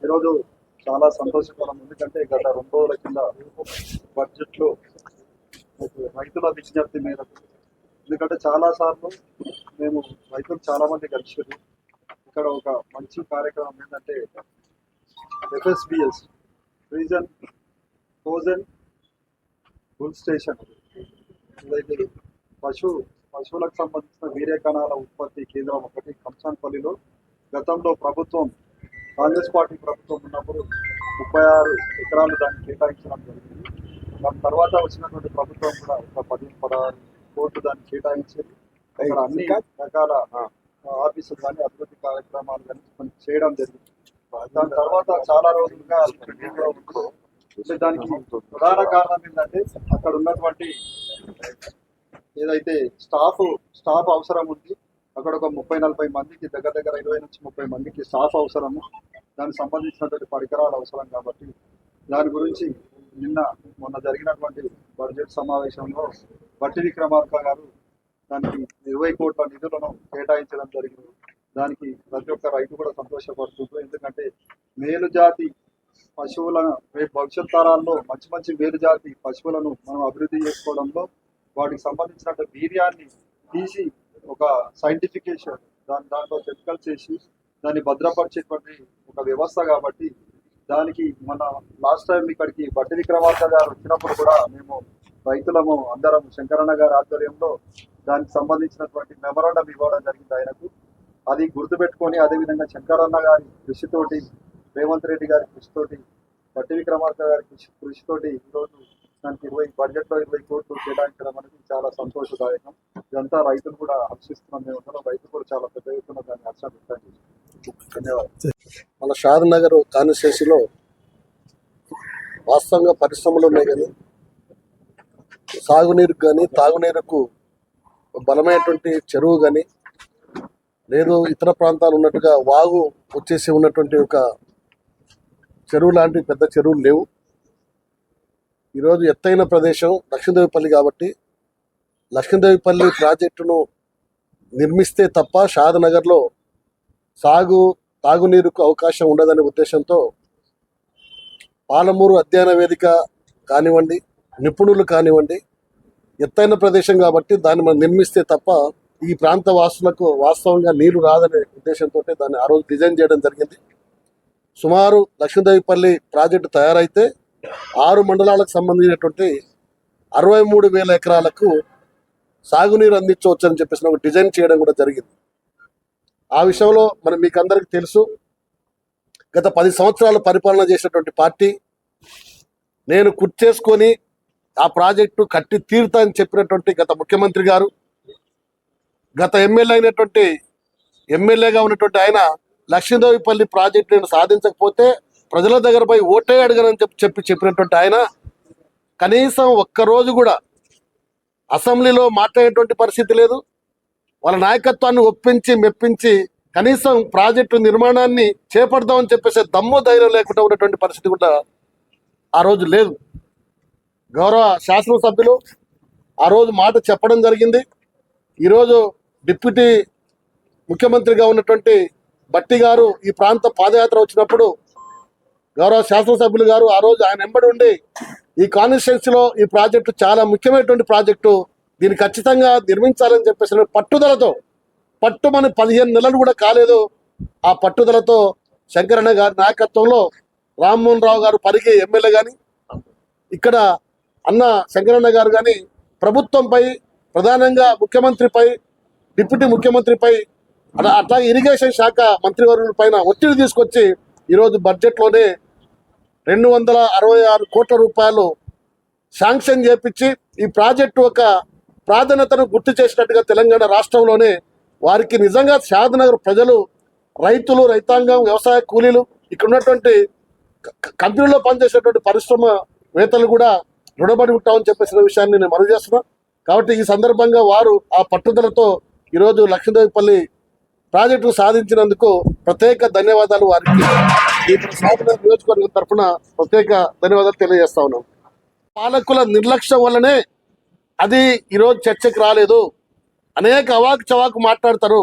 ఈరోజు చాలా సంతోషకరం. ఎందుకంటే గత రెండు రోజుల కింద బడ్జెట్లో రైతుల విజ్ఞప్తి మేరకు ఎందుకంటే చాలా సార్లు మేము రైతులు చాలా మంది కలిసారు ఇక్కడ ఒక మంచి కార్యక్రమం ఏంటంటే FSBS reason thousand bull station. పశు పశువులకు సంబంధించిన వీర్య కణాల ఉత్పత్తి కేంద్రం ఒకటి కంసాన్పల్లిలో గతంలో ప్రభుత్వం కాంగ్రెస్ పార్టీ ప్రభుత్వం ఉన్నప్పుడు ముప్పై ఆరు ఎకరాలు దాన్ని కేటాయించడం జరిగింది. దాని తర్వాత వచ్చినటువంటి ప్రభుత్వం కూడా ఒక పది పదహారు కోట్లు దాన్ని కేటాయించేది. అక్కడ అన్ని రకాల ఆఫీసులు కానీ అభివృద్ధి కార్యక్రమాలు కానీ చేయడం జరిగింది. దాని తర్వాత చాలా రోజులుగా దానికి ప్రధాన కారణం ఏంటంటే అక్కడ ఉన్నటువంటి ఏదైతే స్టాఫ్ స్టాఫ్ అవసరం ఉంది అక్కడ ఒక ముప్పై నలభై మందికి దగ్గర దగ్గర ఇరవై నుంచి ముప్పై మందికి స్టాఫ్ అవసరము. దానికి సంబంధించినటువంటి పరికరాలు అవసరం కాబట్టి దాని గురించి నిన్న మొన్న జరిగినటువంటి బడ్జెట్ సమావేశంలో బట్టి విక్రమార్క గారు దానికి ఇరవై కోట్ల నిధులను కేటాయించడం జరిగింది. దానికి ప్రతి ఒక్క రైతు కూడా సంతోషపడుతుంది ఎందుకంటే మేలు జాతి పశువులను రేపు భవిష్యత్ తరాల్లో మంచి మంచి వేరు జాతి పశువులను మనం అభివృద్ధి చేసుకోవడంలో వాటికి సంబంధించిన వీర్యాన్ని తీసి ఒక సైంటిఫికేషన్ దాని దాంట్లో కెమికల్ చేసి దాన్ని భద్రపరిచేటువంటి ఒక వ్యవస్థ కాబట్టి దానికి మన లాస్ట్ టైం ఇక్కడికి బట్టి విక్రమార్క గారు వచ్చినప్పుడు కూడా మేము రైతులము అందరం శంకరన్న గారి ఆధ్వర్యంలో దానికి సంబంధించినటువంటి మెమరాండం ఇవ్వడం జరిగింది ఆయనకు. అది గుర్తుపెట్టుకొని అదేవిధంగా శంకరన్న గారి కృషితోటి రేవంత్ రెడ్డి గారి కృషితోటి బట్టి విక్రమార్క గారి కృషి కృషితోటి ఈరోజు దానికి ఇరవై బడ్జెట్లో ఇరవై కోట్లు కేటాయించడం అనేది చాలా సంతోషదాయకం. ఇదంతా రైతులు కూడా హర్షిస్తున్నాం మేము రైతులు కూడా చాలా పెద్ద ఎత్తున దాన్ని హర్షం వ్యక్తం ధన్యవాదాలు. మన షాద్ నగర్ కాన్స్టిట్యూన్సీలో వాస్తవంగా పరిశ్రమలు ఉన్నాయి కానీ సాగునీరుకు కానీ తాగునీరుకు బలమైనటువంటి చెరువు కానీ లేదు ఇతర ప్రాంతాలు ఉన్నట్టుగా వాగు వచ్చేసి ఉన్నటువంటి ఒక చెరువు లాంటి పెద్ద చెరువులు లేవు. ఈరోజు ఎత్తైన ప్రదేశం లక్ష్మీదేవిపల్లి కాబట్టి లక్ష్మీదేవిపల్లి ప్రాజెక్టును నిర్మిస్తే తప్ప షాద్ నగర్లో సాగు తాగునీరుకు అవకాశం ఉండదనే ఉద్దేశంతో పాలమూరు అధ్యయన వేదిక కానివ్వండి నిపుణులు కానివ్వండి ఎత్తైన ప్రదేశం కాబట్టి దాన్ని మనం నిర్మిస్తే తప్ప ఈ ప్రాంత వాసులకు వాస్తవంగా నీరు రాదనే ఉద్దేశంతో దాన్ని ఆ రోజు డిజైన్ చేయడం జరిగింది. సుమారు లక్ష్మీదేవిపల్లి ప్రాజెక్టు తయారైతే ఆరు మండలాలకు సంబంధించినటువంటి అరవై మూడు వేల ఎకరాలకు సాగునీరు అందించవచ్చని చెప్పేసి ఒక డిజైన్ చేయడం కూడా జరిగింది. ఆ విషయంలో మనం మీకు అందరికీ తెలుసు గత పది సంవత్సరాలు పరిపాలన చేసినటువంటి పార్టీ నేను కుర్చేసుకొని ఆ ప్రాజెక్టు కట్టి తీరుతా అని చెప్పినటువంటి గత ముఖ్యమంత్రి గారు గత ఎమ్మెల్యే అయినటువంటి ఎమ్మెల్యేగా ఉన్నటువంటి ఆయన లక్ష్మీదేవిపల్లి ప్రాజెక్టు నేను సాధించకపోతే ప్రజల దగ్గర పోయి ఓటే అడగనని చెప్పి చెప్పి చెప్పినటువంటి ఆయన కనీసం ఒక్కరోజు కూడా అసెంబ్లీలో మాట్లాడేటువంటి పరిస్థితి లేదు. వాళ్ళ నాయకత్వాన్ని ఒప్పించి మెప్పించి కనీసం ప్రాజెక్టు నిర్మాణాన్ని చేపడదామని చెప్పేసి దమ్ము ధైర్యం లేకుండా ఉన్నటువంటి పరిస్థితి కూడా ఆ రోజు లేదు. గౌరవ శాసనసభ్యులు ఆ రోజు మాట చెప్పడం జరిగింది. ఈరోజు డిప్యూటీ ముఖ్యమంత్రిగా ఉన్నటువంటి బట్టి గారు ఈ ప్రాంత పాదయాత్ర వచ్చినప్పుడు గౌరవ శాసనసభ్యులు గారు ఆ రోజు ఆయన వెంబడి ఉండి ఈ కాన్స్టిట్యున్సీలో ఈ ప్రాజెక్టు చాలా ముఖ్యమైనటువంటి ప్రాజెక్టు. దీన్ని ఖచ్చితంగా నిర్మించాలని చెప్పేసి పట్టుదలతో పట్టుమని పదిహేను నెలలు కూడా కాలేదు. ఆ పట్టుదలతో శంకరన్న గారి నాయకత్వంలో రామ్మోహన్ రావు గారు పరిగి ఎమ్మెల్యే కానీ ఇక్కడ అన్న శంకరన్న గారు కానీ ప్రభుత్వంపై ప్రధానంగా ముఖ్యమంత్రిపై డిప్యూటీ ముఖ్యమంత్రిపై అట్లా ఇరిగేషన్ శాఖ మంత్రివర్యుల పైన ఒత్తిడి తీసుకొచ్చి ఈరోజు బడ్జెట్లోనే రెండు వందల అరవై ఆరు కోట్ల రూపాయలు శాంక్షన్ చేపించి ఈ ప్రాజెక్టు ఒక ప్రాధాన్యతను గుర్తు చేసినట్టుగా తెలంగాణ రాష్ట్రంలోనే వారికి నిజంగా షాద్నగర్ ప్రజలు రైతులు రైతాంగం వ్యవసాయ కూలీలు ఇక్కడ ఉన్నటువంటి కంపెనీలో పనిచేసేటువంటి పరిశ్రమ వేతలు కూడా రుణపడి ఉంటామని చెప్పేసిన విషయాన్ని నేను మనవి చేస్తున్నా. కాబట్టి ఈ సందర్భంగా వారు ఆ పట్టుదలతో ఈరోజు లక్ష్మీదేవిపల్లి ప్రాజెక్టు సాధించినందుకు ప్రత్యేక ధన్యవాదాలు వారికి. ఈ సాధన నియోజకవర్గం తరఫున ప్రత్యేక ధన్యవాదాలు తెలియజేస్తా ఉన్నాం. పాలకుల నిర్లక్ష్యం వల్లనే అది ఈరోజు చర్చకు రాలేదు. అనేక అవాకు చవాకు మాట్లాడతారు.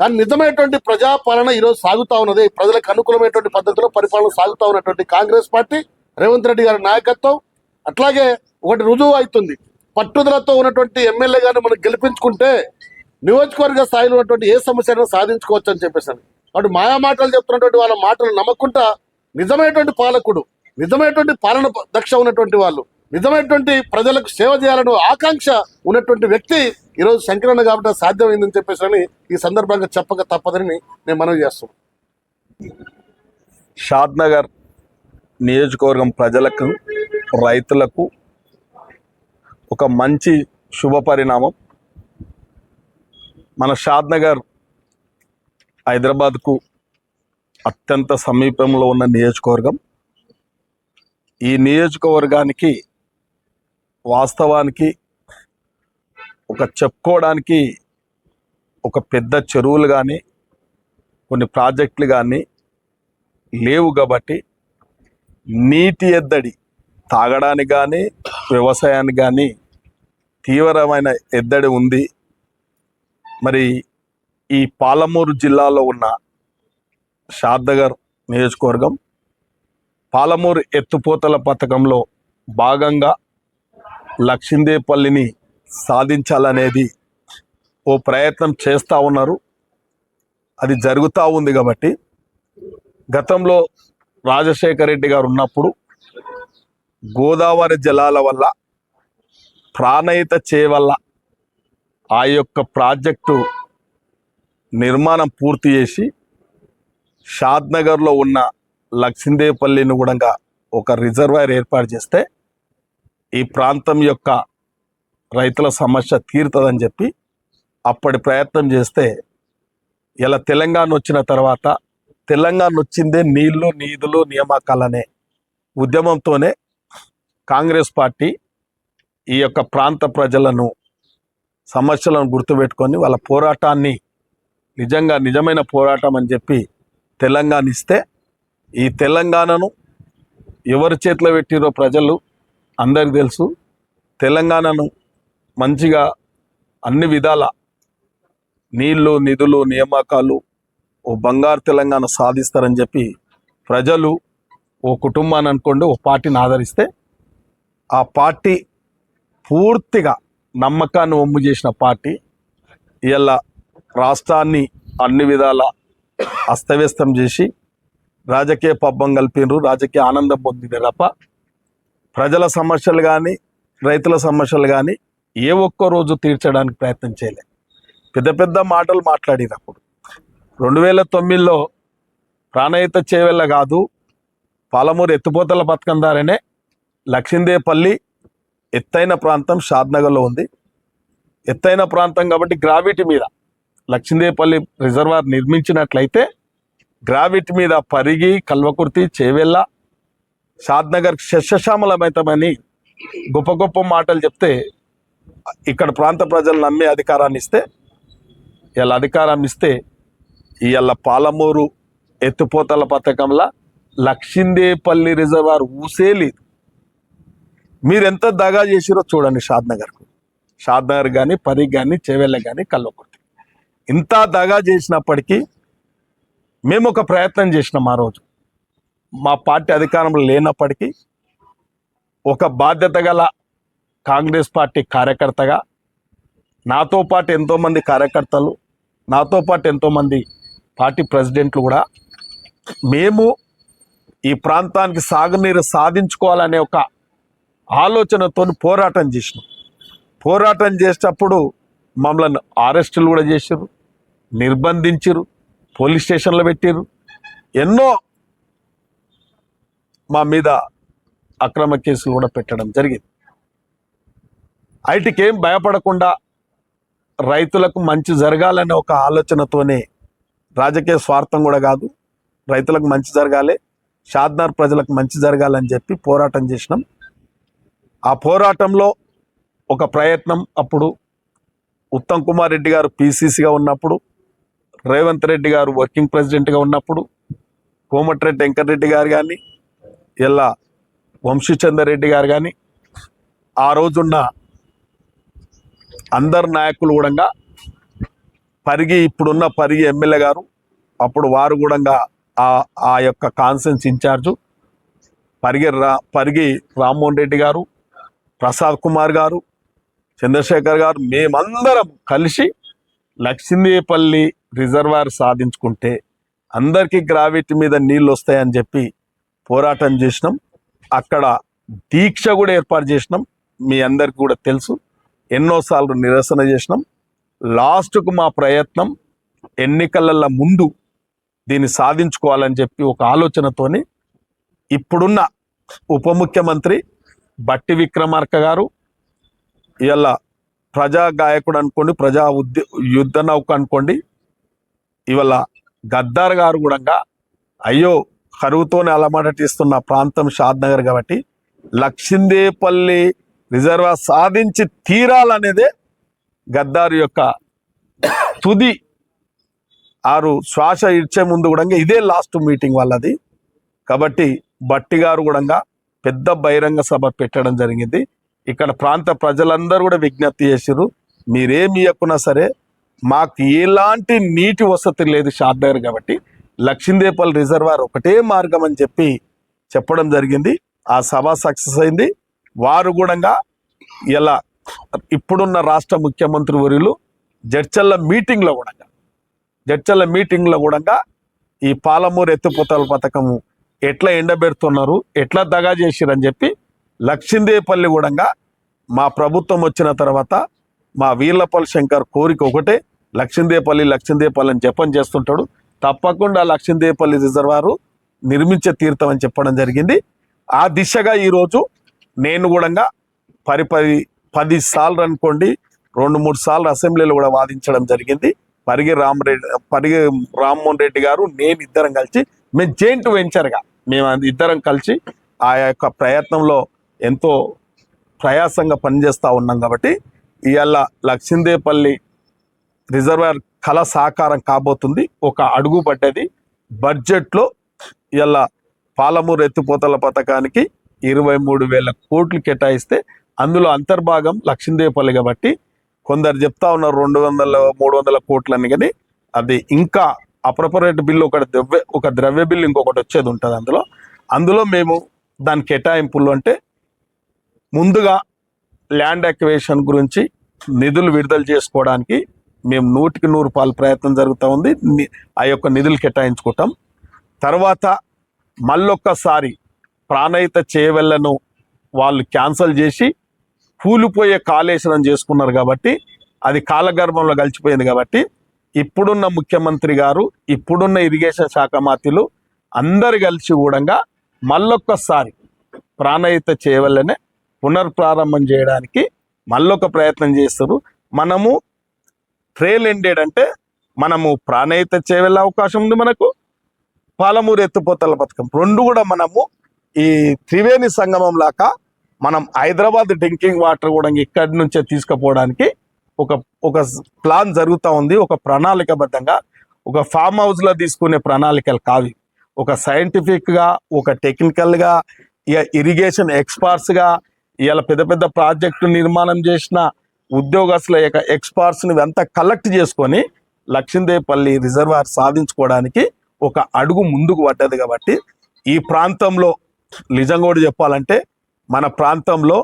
కానీ నిజమైనటువంటి ప్రజాపాలన ఈరోజు సాగుతా ఉన్నది. ప్రజలకు అనుకూలమైనటువంటి పద్ధతిలో పరిపాలన సాగుతా ఉన్నటువంటి కాంగ్రెస్ పార్టీ రేవంత్ రెడ్డి గారి నాయకత్వం. అట్లాగే ఒకటి రుజువు అవుతుంది. పట్టుదలతో ఉన్నటువంటి ఎమ్మెల్యే గారిని మనం గెలిపించుకుంటే నియోజకవర్గ స్థాయిలో ఉన్నటువంటి ఏ సమస్యను సాధించుకోవచ్చు అని చెప్పేసి అటు మాయా మాటలు చెప్తున్నటువంటి వాళ్ళ మాటలు నమ్మకుండా నిజమైనటువంటి పాలకుడు నిజమైనటువంటి పాలన దక్ష ఉన్నటువంటి వాళ్ళు నిజమైనటువంటి ప్రజలకు సేవ చేయాలని ఆకాంక్ష ఉన్నటువంటి వ్యక్తి ఈరోజు శంకరన్న కాబట్టి సాధ్యమైందని చెప్పేసి అని ఈ సందర్భంగా చెప్పక తప్పదని నేను మనవి చేస్తున్నాను. షాద్ నగర్ నియోజకవర్గం ప్రజలకు రైతులకు ఒక మంచి శుభ పరిణామం మన షాద్ నగర్ హైదరాబాద్కు అత్యంత సమీపంలో ఉన్న నియోజకవర్గం. ఈ నియోజకవర్గానికి వాస్తవానికి ఒక చెప్పుకోవడానికి ఒక పెద్ద చెరువులు కానీ కొన్ని ప్రాజెక్టులు కానీ లేవు కాబట్టి నీటి ఎద్దడి తాగడానికి కానీ వ్యవసాయానికి కానీ తీవ్రమైన ఎద్దడి ఉంది. మరి ఈ పాలమూరు జిల్లాలో ఉన్న షాద్నగర్ నియోజకవర్గం పాలమూరు ఎత్తుపోతల పథకంలో భాగంగా లక్షిందేపల్లిని సాధించాలనేది ఓ ప్రయత్నం చేస్తూ ఉన్నారు. అది జరుగుతూ ఉంది కాబట్టి గతంలో రాజశేఖర రెడ్డి గారు ఉన్నప్పుడు గోదావరి జలాల వల్ల ప్రాణయిత వల్ల ఆ యొక్క ప్రాజెక్టు నిర్మాణం పూర్తి చేసి షాద్నగర్లో ఉన్న లక్ష్మీదేపల్లిని కూడా ఒక రిజర్వాయర్ ఏర్పాటు చేస్తే ఈ ప్రాంతం యొక్క రైతుల సమస్య తీరుతుందని చెప్పి అప్పటి ప్రయత్నం చేస్తే ఇలా తెలంగాణ వచ్చిన తర్వాత తెలంగాణ వచ్చిందే నీళ్ళు నీధులు నియామకాలనే ఉద్యమంతోనే కాంగ్రెస్ పార్టీ ఈ యొక్క ప్రాంత ప్రజలను సమస్యలను గుర్తుపెట్టుకొని వాళ్ళ పోరాటాన్ని నిజంగా నిజమైన పోరాటం అని చెప్పి తెలంగాణ ఇస్తే ఈ తెలంగాణను ఎవరి చేతిలో పెట్టిరో ప్రజలు అందరికి తెలుసు. తెలంగాణను మంచిగా అన్ని విధాల నీళ్ళు నిధులు నియామకాలు ఓ బంగారు తెలంగాణ సాధిస్తారని చెప్పి ప్రజలు ఓ కుటుంబాన్ని అనుకోండి ఓ పార్టీని ఆదరిస్తే ఆ పార్టీ పూర్తిగా నమ్మకాన్ని ఒమ్ము చేసిన పార్టీ ఇలా రాష్ట్రాన్ని అన్ని విధాల అస్తవ్యస్తం చేసి రాజకీయ పబ్బం కలిపినరు రాజకీయ ఆనందం పొందింది తప్ప ప్రజల సమస్యలు కానీ రైతుల సమస్యలు కానీ ఏ ఒక్క రోజు తీర్చడానికి ప్రయత్నం చేయలే. పెద్ద పెద్ద మాటలు మాట్లాడినప్పుడు. రెండు వేల తొమ్మిదిలో ప్రాణయిత చేవెళ్ళ కాదు పాలమూరు ఎత్తుపోతల పథకం ద్వారానే లక్షిందేపల్లి ఎత్తైన ప్రాంతం షాద్నగర్లో ఉంది. ఎత్తైన ప్రాంతం కాబట్టి గ్రావిటీ మీద లక్షిందేపల్లి రిజర్వాయర్ నిర్మించినట్లయితే గ్రావిటీ మీద పరిగి కల్వకుర్తి చేవెళ్ళ షాద్నగర్ శస్యశ్యామలమైతమని గొప్ప గొప్ప మాటలు చెప్తే ఇక్కడ ప్రాంత ప్రజలు నమ్మే అధికారాన్ని ఇస్తే ఇలా అధికారం ఇస్తే ఇవాళ పాలమూరు ఎత్తుపోతల పథకంలో లక్షిందేపల్లి రిజర్వాయర్ ఊసే లేదు మీరు ఎంత దగా చేసిరో చూడండి షాద్నగర్కు షాద్నగర్ కానీ పరికి కానీ చేవెళ్ళ కానీ కల్వకుర్తి ఇంత దగా చేసినప్పటికీ మేము ఒక ప్రయత్నం చేసినాం ఆ రోజు. మా పార్టీ అధికారంలో లేనప్పటికీ ఒక బాధ్యత గల కాంగ్రెస్ పార్టీ కార్యకర్తగా నాతో పాటు ఎంతోమంది కార్యకర్తలు నాతో పాటు ఎంతోమంది పార్టీ ప్రెసిడెంట్లు కూడా మేము ఈ ప్రాంతానికి సాగునీరు సాధించుకోవాలనే ఒక ఆలోచనతో పోరాటం చేసినాం. పోరాటం చేసేటప్పుడు మమ్మల్ని అరెస్టులు కూడా చేశారు నిర్బంధించరు పోలీస్ స్టేషన్లో పెట్టారు ఎన్నో మా మీద అక్రమ కేసులు కూడా పెట్టడం జరిగింది. ఐటికి ఏం భయపడకుండా రైతులకు మంచి జరగాలనే ఒక ఆలోచనతోనే రాజకీయ స్వార్థం కూడా కాదు. రైతులకు మంచి జరగాలి షాద్నార్ ప్రజలకు మంచి జరగాలని చెప్పి పోరాటం చేసినాం. ఆ పోరాటంలో ఒక ప్రయత్నం అప్పుడు ఉత్తమ్ కుమార్ రెడ్డి గారు పీసీసీగా ఉన్నప్పుడు రేవంత్ రెడ్డి గారు వర్కింగ్ ప్రెసిడెంట్గా ఉన్నప్పుడు కోమటిరెడ్డి వెంకటరెడ్డి గారు కానీ ఇలా వంశీచందర్ రెడ్డి గారు కానీ ఆ రోజున్న అందరు నాయకులు కూడా పరిగి ఇప్పుడున్న పరిగి ఎమ్మెల్యే గారు అప్పుడు వారు కూడా ఆ ఆ యొక్క కాన్సెన్స్ ఇన్ఛార్జు పరిగి రా పరిగి రామ్మోహన్ రెడ్డి గారు ప్రసాద్ కుమార్ గారు చంద్రశేఖర్ గారు మేమందరం కలిసి లక్ష్మీదేపల్లి రిజర్వాయర్ సాధించుకుంటే అందరికీ గ్రావిటీ మీద నీళ్ళు వస్తాయని చెప్పి పోరాటం చేసినాం. అక్కడ దీక్ష కూడా ఏర్పాటు చేసినాం. మీ అందరికీ కూడా తెలుసు. ఎన్నోసార్లు నిరసన చేసినాం. లాస్ట్కు మా ప్రయత్నం ఎన్నికల ముందు దీన్ని సాధించుకోవాలని చెప్పి ఒక ఆలోచనతోని ఇప్పుడున్న ఉప ముఖ్యమంత్రి బట్టి విక్రమార్క గారు ఇలా ప్రజా గాయకుడు అనుకోండి ప్రజా ఉద్య యుద్ధ నౌక అనుకోండి ఇవాళ గద్దార్ గారు కూడా అయ్యో కరువుతోనే అలమటటిస్తున్న ప్రాంతం షాద్ నగర్ కాబట్టి లక్షిందేపల్లి రిజర్వా సాధించి తీరాలనేదే గద్దారు యొక్క తుది ఆరు శ్వాస ఇచ్చే ముందు కూడా ఇదే లాస్ట్ మీటింగ్ వాళ్ళది. కాబట్టి బట్టి గారు కూడా పెద్ద బహిరంగ సభ పెట్టడం జరిగింది. ఇక్కడ ప్రాంత ప్రజలందరూ కూడా విజ్ఞప్తి చేసిర్రు. మీరేమి ఇవ్వకున్నా సరే మాకు ఎలాంటి నీటి వసతి లేదు షాద్ దగ్గర కాబట్టి లక్ష్మీదేపల్లి రిజర్వాయర్ ఒకటే మార్గం అని చెప్పి చెప్పడం జరిగింది. ఆ సభ సక్సెస్ అయింది. వారు కూడా ఇలా ఇప్పుడున్న రాష్ట్ర ముఖ్యమంత్రి వర్యులు జడ్చల్ల మీటింగ్లో కూడా జడ్చల్ల మీటింగ్లో కూడా ఈ పాలమూరు ఎత్తిపోతల పథకము ఎట్లా ఎండబెడుతున్నారు ఎట్లా దగా చేసిరని చెప్పి లక్షిందేపల్లి కూడా మా ప్రభుత్వం వచ్చిన తర్వాత మా వీర్లపల్లి శంకర్ కోరిక ఒకటే లక్షిందేపల్లి లక్షిందేపల్లి అని చెప్పని చేస్తుంటాడు. తప్పకుండా లక్షిందేపల్లి రిజర్వారు నిర్మించే తీర్థం అని చెప్పడం జరిగింది. ఆ దిశగా ఈరోజు నేను కూడా పరి పది పది సార్లు అనుకోండి రెండు మూడు సార్లు అసెంబ్లీలో కూడా వాదించడం జరిగింది. పరిగి రామరెడ్డి పరిగి రామ్మోహన్ రెడ్డి గారు నేను ఇద్దరం కలిసి మేము జాయింట్ వెంచర్గా మేము అది ఇద్దరం కలిసి ఆ యొక్క ప్రయత్నంలో ఎంతో ప్రయాసంగా పనిచేస్తూ ఉన్నాం కాబట్టి ఇవాళ లక్ష్మీదేపల్లి రిజర్వాయర్ కళ సాకారం కాబోతుంది. ఒక అడుగు పడ్డది. బడ్జెట్లో ఇలా పాలమూరు ఎత్తిపోతల పథకానికి ఇరవై మూడు వేల కోట్లు కేటాయిస్తే అందులో అంతర్భాగం లక్ష్మీదేపల్లి కాబట్టి కొందరు చెప్తా ఉన్నారు రెండు వందల మూడు వందల కోట్లని కానీ అది ఇంకా అప్రపరేట్ బిల్లు ఒకటి ద్రవ్య ఒక ద్రవ్య బిల్లు ఇంకొకటి వచ్చేది ఉంటుంది అందులో. అందులో మేము దాని కేటాయింపులు అంటే ముందుగా ల్యాండ్ అక్వేషన్ గురించి నిధులు విడుదల చేసుకోవడానికి మేము నూటికి నూరు పాలు ప్రయత్నం జరుగుతూ ఉంది. ఆ యొక్క నిధులు కేటాయించుకుంటాం. తర్వాత మళ్ళొక్కసారి ప్రాణయిత చేయవెళ్ళను వాళ్ళు క్యాన్సల్ చేసి కూలిపోయే కాలేశనం చేసుకున్నారు కాబట్టి అది కాలగర్భంలో కలిసిపోయింది కాబట్టి ఇప్పుడున్న ముఖ్యమంత్రి గారు ఇప్పుడున్న ఇరిగేషన్ శాఖ మాతిలు అందరు కలిసి కూడా మళ్ళొక్కసారి ప్రాణయిత చేయవల్లనే పునర్ప్రారంభం చేయడానికి మళ్ళొక ప్రయత్నం చేస్తారు. మనము ట్రేల్ ఎండెడ్ అంటే మనము ప్రాణయిత చేయవల్లే అవకాశం ఉంది మనకు. పాలమూరు ఎత్తుపోతల పథకం రెండు కూడా మనము ఈ త్రివేణి సంగమం లాగా మనం హైదరాబాద్ డ్రింకింగ్ వాటర్ కూడా ఇక్కడి నుంచే తీసుకుపోవడానికి ఒక ఒక ప్లాన్ జరుగుతూ ఉంది. ఒక ప్రణాళికబద్ధంగా ఒక ఫామ్ హౌస్లో తీసుకునే ప్రణాళికలు కావి. ఒక సైంటిఫిక్గా ఒక టెక్నికల్గా ఇక ఇరిగేషన్ ఎక్స్పర్ట్స్గా ఇలా పెద్ద పెద్ద ప్రాజెక్టు నిర్మాణం చేసిన ఉద్యోగస్తుల యొక్క ఎక్స్పర్ట్స్ని అంతా కలెక్ట్ చేసుకొని లక్ష్మీదేపల్లి రిజర్వాయర్ సాధించుకోవడానికి ఒక అడుగు ముందుకు పడ్డది కాబట్టి ఈ ప్రాంతంలో నిజంగా కూడా చెప్పాలంటే మన ప్రాంతంలో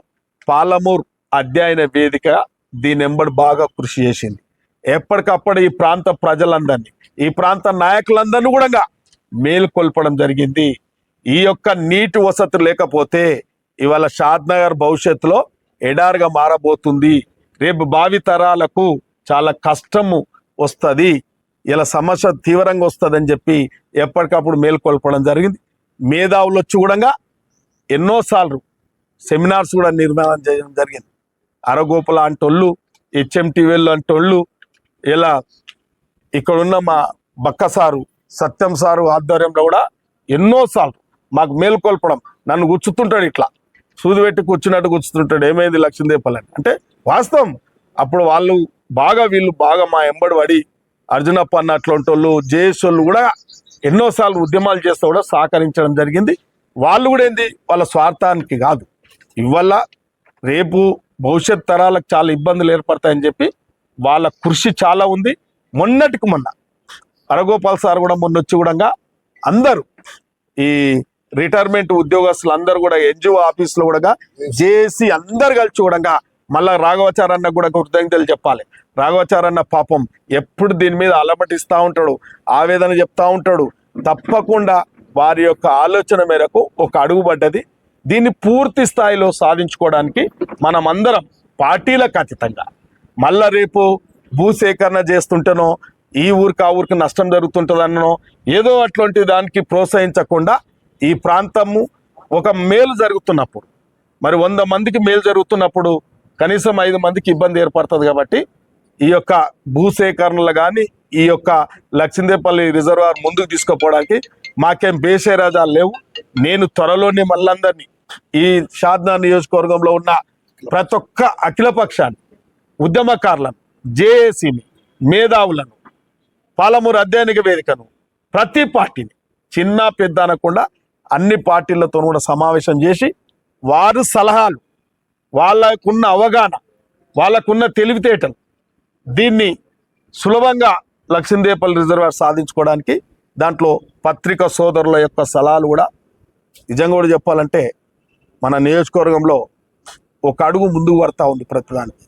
పాలమూర్ అధ్యయన వేదిక దీని వెంబడి బాగా కృషి చేసింది. ఎప్పటికప్పుడు ఈ ప్రాంత ప్రజలందరినీ ఈ ప్రాంత నాయకులందరినీ కూడా మేలుకొల్పడం జరిగింది. ఈ యొక్క నీటి వసతి లేకపోతే ఇవాళ షాద్ నగర్ భవిష్యత్తులో ఎడారిగా మారబోతుంది. రేపు భావి తరాలకు చాలా కష్టము వస్తుంది. ఇలా సమస్య తీవ్రంగా వస్తుందని చెప్పి ఎప్పటికప్పుడు మేల్కొల్పడం జరిగింది. మేధావులు వచ్చి కూడా ఎన్నోసార్లు సెమినార్స్ కూడా నిర్మాణం చేయడం జరిగింది. అరగోపుల అంటోళ్ళు హెచ్ఎంటీవీలు అంటోళ్ళు ఇలా ఇక్కడున్న మా బక్క సారు సత్యం సారు ఆధ్వర్యంలో కూడా ఎన్నోసార్లు మాకు మేల్కొల్పడం నన్ను గుచ్చుతుంటాడు ఇట్లా. సూది పెట్టి కూర్చున్నట్టు కూర్చుతుంటాడు ఏమైంది లక్ష్యం అని అంటే వాస్తవం. అప్పుడు వాళ్ళు బాగా వీళ్ళు బాగా మా ఎంబడి పడి అర్జునప్ప అన్న అట్లాంటి వాళ్ళు జేఎస్ వాళ్ళు కూడా ఎన్నోసార్లు ఉద్యమాలు చేస్తూ కూడా సహకరించడం జరిగింది. వాళ్ళు కూడా ఏంది? వాళ్ళ స్వార్థానికి కాదు. ఇవల్ల రేపు భవిష్యత్ తరాలకు చాలా ఇబ్బందులు ఏర్పడతాయని చెప్పి వాళ్ళ కృషి చాలా ఉంది. మొన్నటికి మొన్న అరగోపాల్ సార్ కూడా మొన్న వచ్చి కూడా అందరూ ఈ రిటైర్మెంట్ ఉద్యోగస్తులు అందరూ కూడా ఎన్జిఓ ఆఫీసులో కూడా జేఏసీ అందరు కలిసి కూడా మళ్ళా రాఘవచారన్న కూడా కృతజ్ఞతలు చెప్పాలి. రాఘవచారన్న పాపం ఎప్పుడు దీని మీద అలమటిస్తూ ఉంటాడు ఆవేదన చెప్తా ఉంటాడు. తప్పకుండా వారి యొక్క ఆలోచన మేరకు ఒక అడుగు పడ్డది. దీన్ని పూర్తి స్థాయిలో సాధించుకోవడానికి మనమందరం పార్టీలకు అతీతంగా. మళ్ళా రేపు భూసేకరణ చేస్తుంటేనో ఈ ఊరికి ఆ ఊరికి నష్టం జరుగుతుంటుందనో ఏదో అట్లాంటి దానికి ప్రోత్సహించకుండా ఈ ప్రాంతము ఒక మేలు జరుగుతున్నప్పుడు మరి వంద మందికి మేలు జరుగుతున్నప్పుడు కనీసం ఐదు మందికి ఇబ్బంది ఏర్పడుతుంది కాబట్టి ఈ యొక్క భూసేకరణలు కానీ ఈ యొక్క లక్ష్మీదేపల్లి రిజర్వాయర్ ముందుకు తీసుకుపోవడానికి మాకేం బేషేరాజాలు లేవు. నేను త్వరలోనే మళ్ళందరినీ ఈ షాద్నా నియోజకవర్గంలో ఉన్న ప్రతి ఒక్క అఖిలపక్షాన్ని ఉద్యమకారులను జేఏసీని మేధావులను పాలమూరు అధ్యయనిక వేదికను ప్రతి పార్టీని చిన్న పెద్ద అనకుండా అన్ని పార్టీలతో కూడా సమావేశం చేసి వారు సలహాలు వాళ్ళకున్న అవగాహన వాళ్ళకున్న తెలివితేటలు దీన్ని సులభంగా లక్ష్మీదేపల్లి రిజర్వాయర్ సాధించుకోవడానికి దాంట్లో పత్రిక సోదరుల యొక్క సలహాలు కూడా నిజంగా కూడా చెప్పాలంటే మన నియోజకవర్గంలో ఒక అడుగు ముందుకు పడతా ఉంది ప్రతిదానికి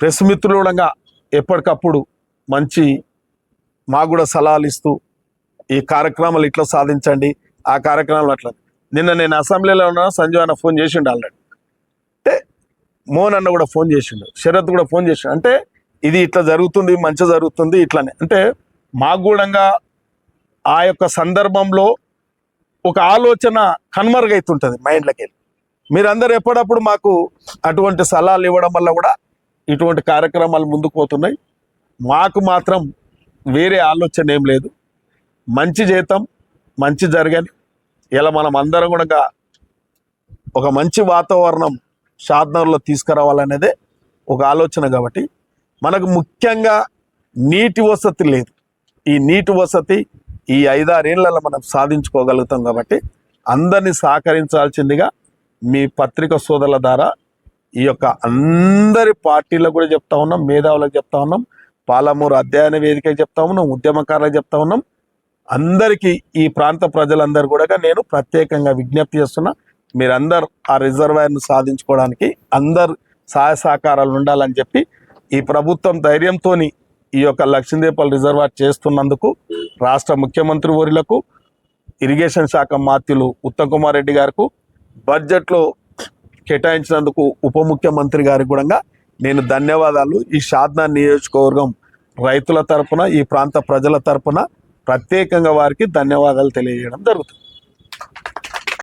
ప్రెస్ మిత్రులు కూడా ఎప్పటికప్పుడు మంచి మాకు కూడా సలహాలు ఇస్తూ ఈ కార్యక్రమాలు ఇట్లా సాధించండి ఆ కార్యక్రమాలు అట్లా. నిన్న నేను అసెంబ్లీలో ఉన్నా సంజయ్ అన్న ఫోన్ చేసిండు ఆల్రెడీ. అంటే మోహన్ అన్న కూడా ఫోన్ చేసిండు శరత్ కూడా ఫోన్ చేసిండు. అంటే ఇది ఇట్లా జరుగుతుంది మంచి జరుగుతుంది ఇట్లానే. అంటే మాకు కూడా ఆ యొక్క సందర్భంలో ఒక ఆలోచన కనుమరుగైతుంటుంది మైండ్లోకి వెళ్ళి మీరందరూ ఎప్పుడప్పుడు మాకు అటువంటి సలహాలు ఇవ్వడం వల్ల కూడా ఇటువంటి కార్యక్రమాలు ముందుకు పోతున్నాయి. మాకు మాత్రం వేరే ఆలోచన ఏం లేదు. మంచి జీతం మంచి జరగని ఇలా మనం అందరం కూడా ఒక మంచి వాతావరణం షాద్నగర్లో తీసుకురావాలనేదే ఒక ఆలోచన కాబట్టి మనకు ముఖ్యంగా నీటి వసతి లేదు. ఈ నీటి వసతి ఈ ఐదారేళ్ళలో మనం సాధించుకోగలుగుతాం కాబట్టి అందరినీ సహకరించాల్సిందిగా మీ పత్రిక సోదరుల ద్వారా ఈ యొక్క అందరి పార్టీలకు కూడా చెప్తా ఉన్నాం మేధావులకు చెప్తా ఉన్నాం పాలమూరు అధ్యయన వేదికకి చెప్తా ఉన్నాం ఉద్యమకారులకు చెప్తా ఉన్నాం. అందరికీ ఈ ప్రాంత ప్రజలందరూ కూడా నేను ప్రత్యేకంగా విజ్ఞప్తి చేస్తున్నా మీరందరు ఆ రిజర్వాయర్ను సాధించుకోవడానికి అందరు సహాయ సహకారాలు ఉండాలని చెప్పి ఈ ప్రభుత్వం ధైర్యంతోని ఈ యొక్క లక్ష్మీదీపాల రిజర్వార్ చేస్తున్నందుకు రాష్ట్ర ముఖ్యమంత్రి ఊరిలకు ఇరిగేషన్ శాఖ మాత్యులు ఉత్తమ్ కుమార్ రెడ్డి గారికి బడ్జెట్లో కేటాయించినందుకు ఉప ముఖ్యమంత్రి గారికి కూడా నేను ధన్యవాదాలు. ఈ షాద్నా నియోజకవర్గం రైతుల తరపున ఈ ప్రాంత ప్రజల తరపున ప్రత్యేకంగా వారికి ధన్యవాదాలు తెలియజేయడం జరుగుతుంది.